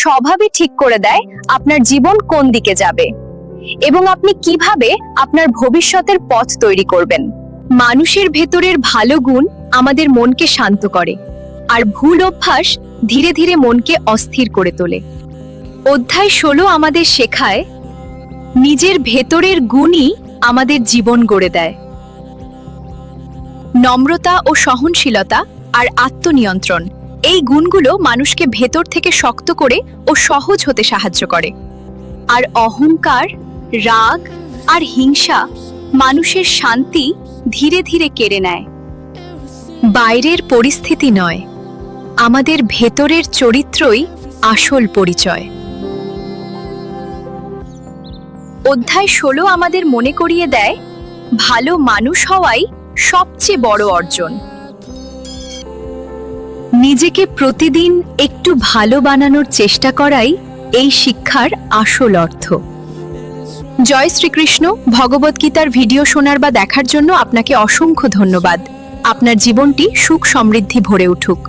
স্বভাবই ঠিক করে দেয় আপনার জীবন কোন দিকে যাবে এবং আপনি কীভাবে আপনার ভবিষ্যতের পথ তৈরি করবেন। মানুষের ভেতরের ভালো গুণ আমাদের মনকে শান্ত করে আর ভুল অভ্যাস ধীরে ধীরে মনকে অস্থির করে তোলে। অধ্যায় ষোলো আমাদের শেখায়, নিজের ভেতরের গুণই আমাদের জীবন গড়ে দেয়। নম্রতা ও সহনশীলতা আর আত্মনিয়ন্ত্রণ। এই গুণগুলো মানুষকে ভেতর থেকে শক্ত করে ও সহজ হতে সাহায্য করে। আর অহংকার, রাগ আর হিংসা মানুষের শান্তি ধীরে ধীরে কেড়ে নেয়। বাইরের পরিস্থিতি নয়, আমাদের ভেতরের চরিত্রই আসল পরিচয়। অধ্যায় ষোলো আমাদের মনে করিয়ে দেয়, ভালো মানুষ হওয়াই সবচেয়ে বড় অর্জন। নিজেকে প্রতিদিন একটু ভালো বানানোর চেষ্টা করাই এই শিক্ষার আসল অর্থ। জয় শ্রীকৃষ্ণ ভগবদ্গীতার ভিডিও শোনার বা দেখার জন্য আপনাকে অসংখ্য ধন্যবাদ। আপনার জীবনটি সুখ সমৃদ্ধি ভরে উঠুক।